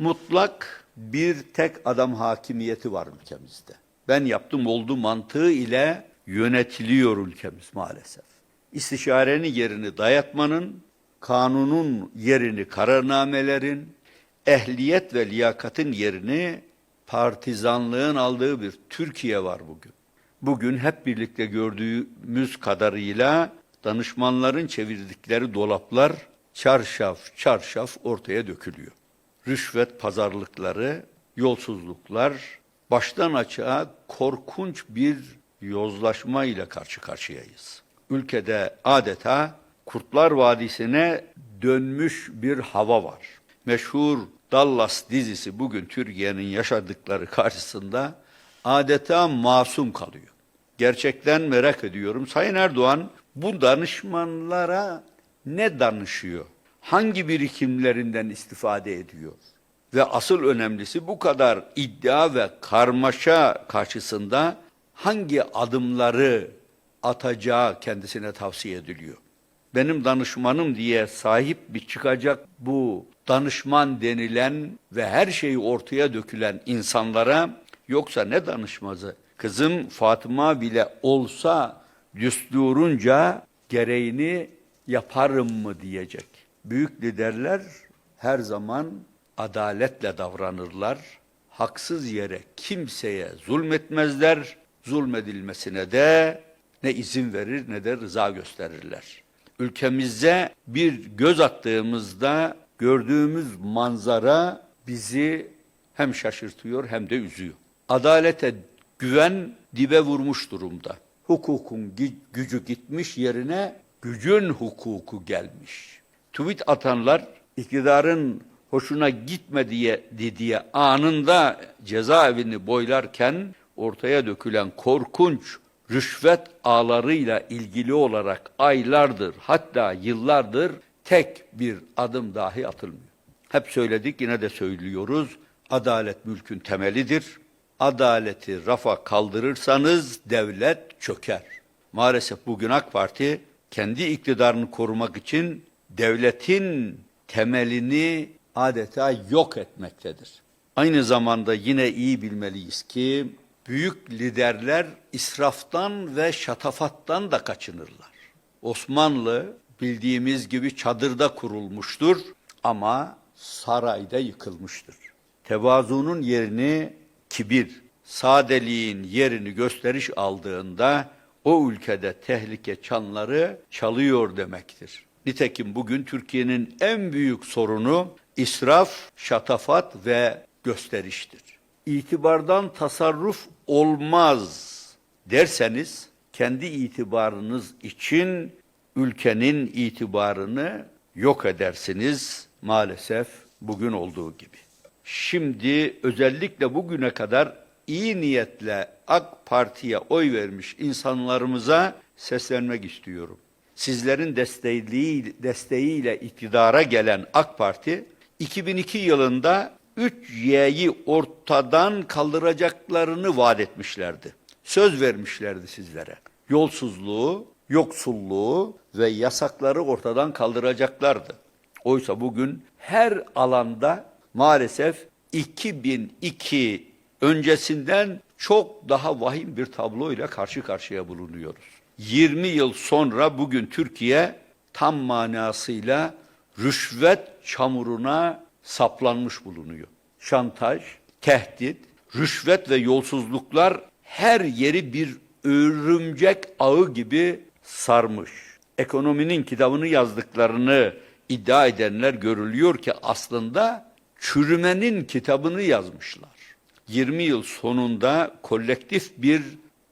mutlak bir tek adam hakimiyeti var ülkemizde. Ben yaptım oldu mantığı ile yönetiliyor ülkemiz maalesef. İstişarenin yerini dayatmanın, kanunun yerini kararnamelerin, ehliyet ve liyakatın yerini partizanlığın aldığı bir Türkiye var bugün. Bugün hep birlikte gördüğümüz kadarıyla danışmanların çevirdikleri dolaplar çarşaf çarşaf ortaya dökülüyor. Rüşvet pazarlıkları, yolsuzluklar baştan açığa korkunç bir yozlaşma ile karşı karşıyayız. Ülkede adeta Kurtlar Vadisi'ne dönmüş bir hava var. Meşhur Dallas dizisi bugün Türkiye'nin yaşadıkları karşısında adeta masum kalıyor. Gerçekten merak ediyorum. Sayın Erdoğan bu danışmanlara ne danışıyor? Hangi birikimlerinden istifade ediyor? Ve asıl önemlisi bu kadar iddia ve karmaşa karşısında hangi adımları atacağı kendisine tavsiye ediliyor. Benim danışmanım diye sahip bir çıkacak bu danışman denilen ve her şeyi ortaya dökülen insanlara yoksa ne danışmazı? Kızım Fatıma bile olsa düsturunca gereğini yaparım mı diyecek. Büyük liderler her zaman adaletle davranırlar. Haksız yere kimseye zulmetmezler. Zulmedilmesine de ne izin verir ne de rıza gösterirler. Ülkemize bir göz attığımızda gördüğümüz manzara bizi hem şaşırtıyor hem de üzüyor. Adalete güven dibe vurmuş durumda. Hukukun gücü gitmiş yerine gücün hukuku gelmiş. Tweet atanlar iktidarın hoşuna gitme diye dediği anında cezaevini boylarken ortaya dökülen korkunç rüşvet ağlarıyla ilgili olarak aylardır hatta yıllardır tek bir adım dahi atılmıyor. Hep söyledik yine de söylüyoruz. Adalet mülkün temelidir. Adaleti rafa kaldırırsanız devlet çöker. Maalesef bugün AK Parti kendi iktidarını korumak için devletin temelini adeta yok etmektedir. Aynı zamanda yine iyi bilmeliyiz ki büyük liderler israftan ve şatafattan da kaçınırlar. Osmanlı bildiğimiz gibi çadırda kurulmuştur ama sarayda yıkılmıştır. Tevazunun yerini kibir, sadeliğin yerini gösteriş aldığında o ülkede tehlike çanları çalıyor demektir. Nitekim bugün Türkiye'nin en büyük sorunu israf, şatafat ve gösteriştir. İtibardan tasarruf olmaz derseniz kendi itibarınız için ülkenin itibarını yok edersiniz maalesef bugün olduğu gibi. Şimdi özellikle bugüne kadar iyi niyetle AK Parti'ye oy vermiş insanlarımıza seslenmek istiyorum. Sizlerin desteğiyle, desteğiyle iktidara gelen AK Parti 2002 yılında 3Y'yi ortadan kaldıracaklarını vaat etmişlerdi. Söz vermişlerdi sizlere. Yolsuzluğu, yoksulluğu ve yasakları ortadan kaldıracaklardı. Oysa bugün her alanda maalesef 2002 öncesinden çok daha vahim bir tabloyla karşı karşıya bulunuyoruz. 20 yıl sonra bugün Türkiye tam manasıyla rüşvet çamuruna saplanmış bulunuyor. Şantaj, tehdit, rüşvet ve yolsuzluklar her yeri bir örümcek ağı gibi sarmış. Ekonominin kitabını yazdıklarını iddia edenler görülüyor ki aslında çürümenin kitabını yazmışlar. 20 yıl sonunda kolektif bir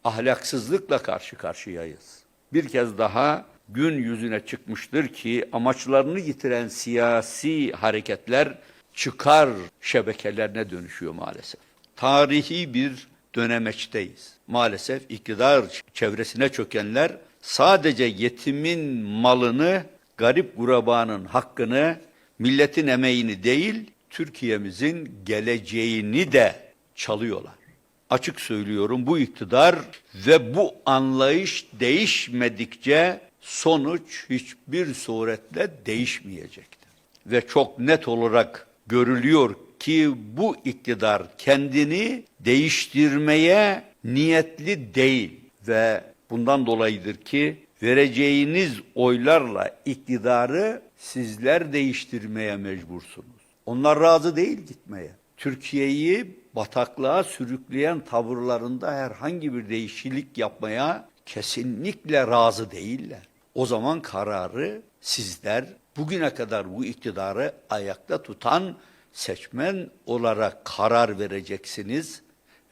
ahlaksızlıkla karşı karşıyayız. Bir kez daha gün yüzüne çıkmıştır ki amaçlarını yitiren siyasi hareketler çıkar şebekelerine dönüşüyor maalesef. Tarihi bir dönemeçteyiz. Maalesef iktidar çevresine çökenler sadece yetimin malını, garip gurabanın hakkını, milletin emeğini değil, Türkiye'mizin geleceğini de çalıyorlar. Açık söylüyorum bu iktidar ve bu anlayış değişmedikçe sonuç hiçbir suretle değişmeyecektir. Ve çok net olarak görülüyor ki bu iktidar kendini değiştirmeye niyetli değil ve bundan dolayıdır ki vereceğiniz oylarla iktidarı sizler değiştirmeye mecbursunuz. Onlar razı değil gitmeye. Türkiye'yi bataklığa sürükleyen tavırlarında herhangi bir değişiklik yapmaya kesinlikle razı değiller. O zaman kararı sizler bugüne kadar bu iktidarı ayakta tutan seçmen olarak karar vereceksiniz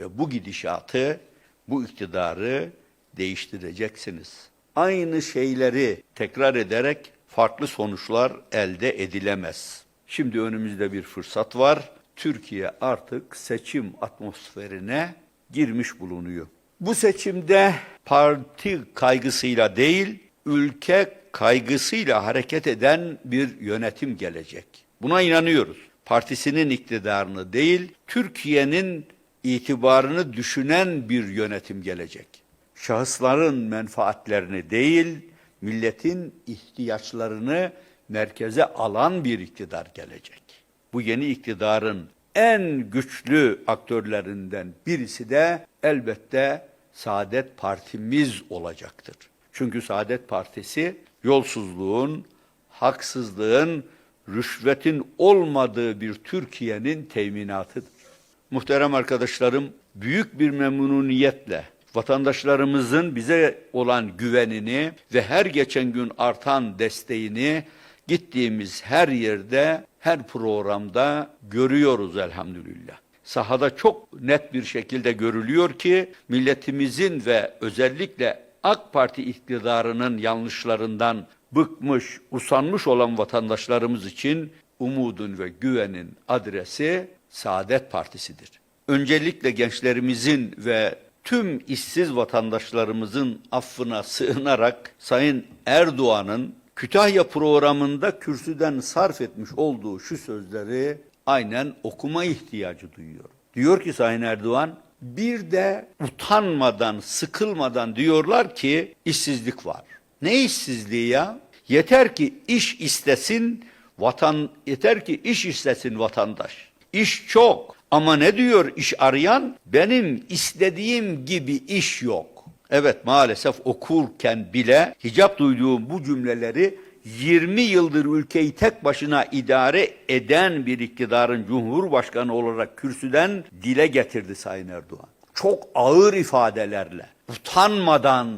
ve bu gidişatı, bu iktidarı değiştireceksiniz. Aynı şeyleri tekrar ederek farklı sonuçlar elde edilemez. Şimdi önümüzde bir fırsat var. Türkiye artık seçim atmosferine girmiş bulunuyor. Bu seçimde parti kaygısıyla değil, ülke kaygısıyla hareket eden bir yönetim gelecek. Buna inanıyoruz. Partisinin iktidarını değil, Türkiye'nin itibarını düşünen bir yönetim gelecek. Şahısların menfaatlerini değil, milletin ihtiyaçlarını merkeze alan bir iktidar gelecek. Bu yeni iktidarın en güçlü aktörlerinden birisi de elbette Saadet Partimiz olacaktır. Çünkü Saadet Partisi yolsuzluğun, haksızlığın, rüşvetin olmadığı bir Türkiye'nin teminatıdır. Muhterem arkadaşlarım, büyük bir memnuniyetle vatandaşlarımızın bize olan güvenini ve her geçen gün artan desteğini gittiğimiz her yerde, her programda görüyoruz elhamdülillah. Sahada çok net bir şekilde görülüyor ki milletimizin ve özellikle AK Parti iktidarının yanlışlarından bıkmış, usanmış olan vatandaşlarımız için umudun ve güvenin adresi Saadet Partisi'dir. Öncelikle gençlerimizin ve tüm işsiz vatandaşlarımızın affına sığınarak Sayın Erdoğan'ın Kütahya programında kürsüden sarf etmiş olduğu şu sözleri aynen okuma ihtiyacı duyuyor. Diyor ki Sayın Erdoğan, bir de utanmadan, sıkılmadan diyorlar ki işsizlik var. Ne işsizliği ya? Yeter ki iş istesin vatan yeter ki iş istesin vatandaş. İş çok ama ne diyor iş arayan? Benim istediğim gibi iş yok. Evet maalesef okurken bile hicap duyduğum bu cümleleri 20 yıldır ülkeyi tek başına idare eden bir iktidarın cumhurbaşkanı olarak kürsüden dile getirdi Sayın Erdoğan. Çok ağır ifadelerle, utanmadan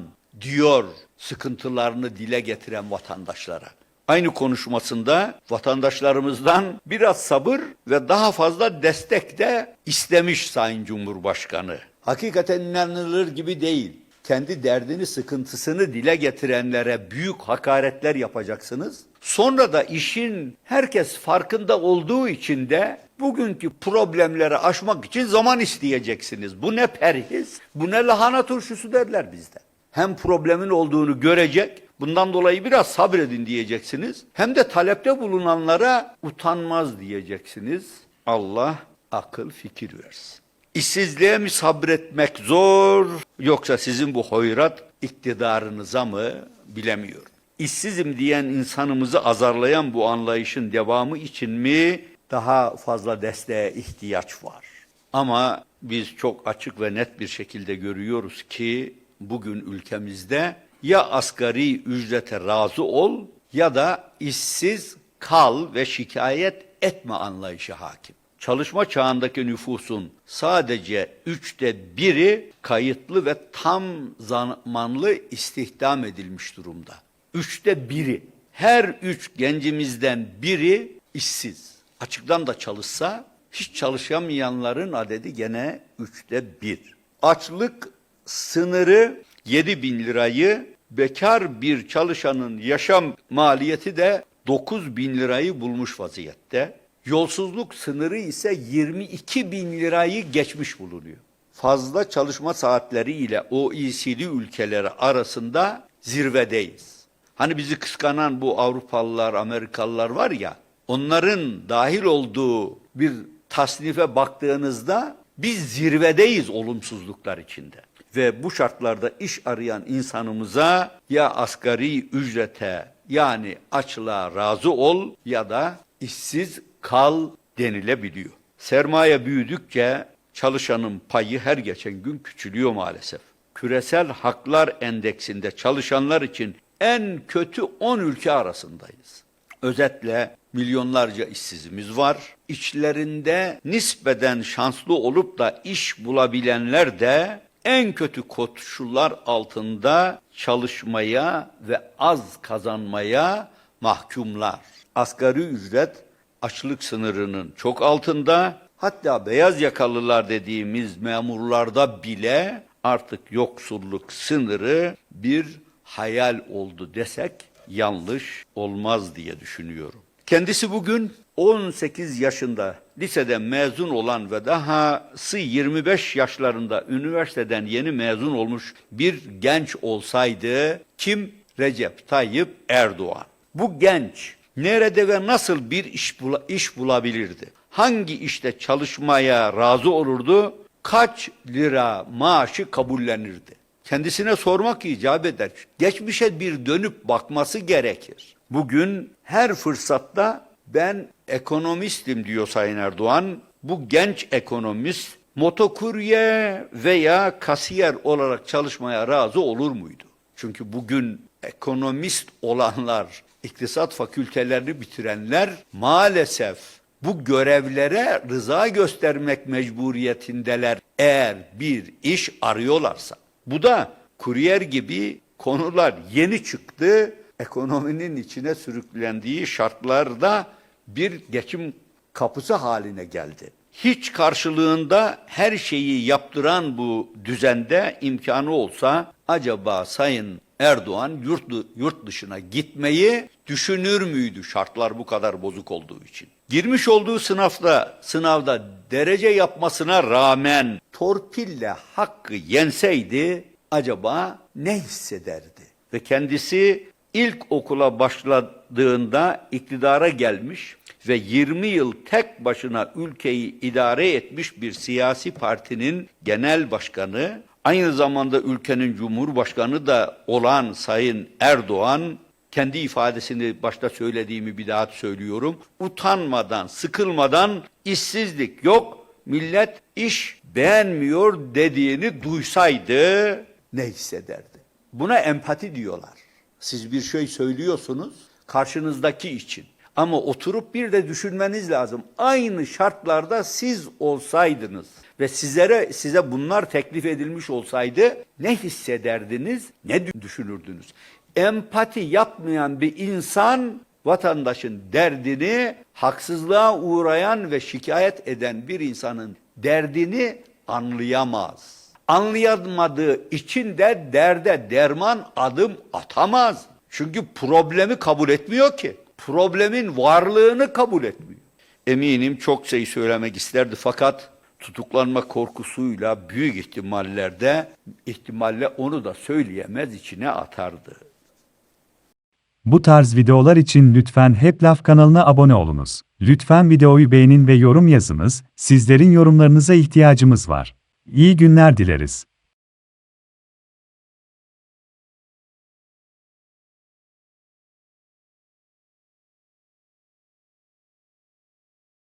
diyor sıkıntılarını dile getiren vatandaşlara. Aynı konuşmasında vatandaşlarımızdan biraz sabır ve daha fazla destek de istemiş Sayın Cumhurbaşkanı. Hakikaten inanılır gibi değil. Kendi derdini, sıkıntısını dile getirenlere büyük hakaretler yapacaksınız. Sonra da işin herkes farkında olduğu için de bugünkü problemleri aşmak için zaman isteyeceksiniz. Bu ne perhiz, bu ne lahana turşusu derler bizde. Hem problemin olduğunu görecek, bundan dolayı biraz sabredin diyeceksiniz. Hem de talepte bulunanlara utanmaz diyeceksiniz. Allah akıl fikir versin. İşsizliğe mi sabretmek zor yoksa sizin bu hoyrat iktidarınıza mı bilemiyorum. İşsizim diyen insanımızı azarlayan bu anlayışın devamı için mi daha fazla desteğe ihtiyaç var? Ama biz çok açık ve net bir şekilde görüyoruz ki bugün ülkemizde ya asgari ücrete razı ol ya da işsiz kal ve şikayet etme anlayışı hakim. Çalışma çağındaki nüfusun sadece üçte biri kayıtlı ve tam zamanlı istihdam edilmiş durumda. Üçte biri. Her üç gencimizden biri işsiz. Açıktan da çalışsa hiç çalışamayanların adedi gene üçte bir. Açlık sınırı 7 bin lirayı, bekar bir çalışanın yaşam maliyeti de 9 bin lirayı bulmuş vaziyette. Yolsuzluk sınırı ise 22 bin lirayı geçmiş bulunuyor. Fazla çalışma saatleri ile OECD ülkeleri arasında zirvedeyiz. Hani bizi kıskanan bu Avrupalılar, Amerikalılar var ya, onların dahil olduğu bir tasnife baktığınızda biz zirvedeyiz olumsuzluklar içinde. Ve bu şartlarda iş arayan insanımıza ya asgari ücrete yani açlığa razı ol ya da işsiz kal denilebiliyor. Sermaye büyüdükçe çalışanın payı her geçen gün küçülüyor maalesef. Küresel Haklar Endeksinde çalışanlar için en kötü 10 ülke arasındayız. Özetle milyonlarca işsizimiz var. İçlerinde nispeten şanslı olup da iş bulabilenler de en kötü koşullar altında çalışmaya ve az kazanmaya mahkumlar. Asgari ücret açlık sınırının çok altında. Hatta beyaz yakalılar dediğimiz memurlarda bile artık yoksulluk sınırı bir hayal oldu desek yanlış olmaz diye düşünüyorum. Kendisi bugün 18 yaşında liseden mezun olan ve dahası 25 yaşlarında üniversiteden yeni mezun olmuş bir genç olsaydı kim? Recep Tayyip Erdoğan. Bu genç nerede ve nasıl bir iş, bula, iş bulabilirdi? Hangi işte çalışmaya razı olurdu? Kaç lira maaşı kabullenirdi? Kendisine sormak icap eder. Geçmişe bir dönüp bakması gerekir. Bugün her fırsatta ben ekonomistim diyor Sayın Erdoğan. Bu genç ekonomist motokurye veya kasiyer olarak çalışmaya razı olur muydu? Çünkü bugün ekonomist olanlar, iktisat fakültelerini bitirenler maalesef bu görevlere rıza göstermek mecburiyetindeler eğer bir iş arıyorlarsa. Bu da kuryer gibi konular yeni çıktı. Ekonominin içine sürüklendiği şartlarda bir geçim kapısı haline geldi. Hiç karşılığında her şeyi yaptıran bu düzende imkanı olsa acaba Sayın Erdoğan yurt, yurt dışına gitmeyi düşünür müydü şartlar bu kadar bozuk olduğu için? Girmiş olduğu sınavda, sınavda derece yapmasına rağmen torpille hakkı yenseydi acaba ne hissederdi? Ve kendisi ilk okula başladığında iktidara gelmiş ve 20 yıl tek başına ülkeyi idare etmiş bir siyasi partinin genel başkanı, aynı zamanda ülkenin cumhurbaşkanı da olan Sayın Erdoğan kendi ifadesini başta söylediğimi bir daha söylüyorum. Utanmadan, sıkılmadan işsizlik yok, millet iş beğenmiyor dediğini duysaydı ne hissederdi? Buna empati diyorlar. Siz bir şey söylüyorsunuz karşınızdaki için. Ama oturup bir de düşünmeniz lazım. Aynı şartlarda siz olsaydınız ve sizlere size bunlar teklif edilmiş olsaydı ne hissederdiniz, ne düşünürdünüz? Empati yapmayan bir insan vatandaşın derdini haksızlığa uğrayan ve şikayet eden bir insanın derdini anlayamaz. Anlayamadığı için de derde derman adım atamaz. Çünkü problemi kabul etmiyor ki. Problemin varlığını kabul etmiyor. Eminim çok şey söylemek isterdi fakat tutuklanma korkusuyla büyük ihtimallerde ihtimalle onu da söyleyemez içine atardı. Bu tarz videolar için lütfen Hep Laf kanalına abone olunuz. Lütfen videoyu beğenin ve yorum yazınız, sizlerin yorumlarınıza ihtiyacımız var. İyi günler dileriz.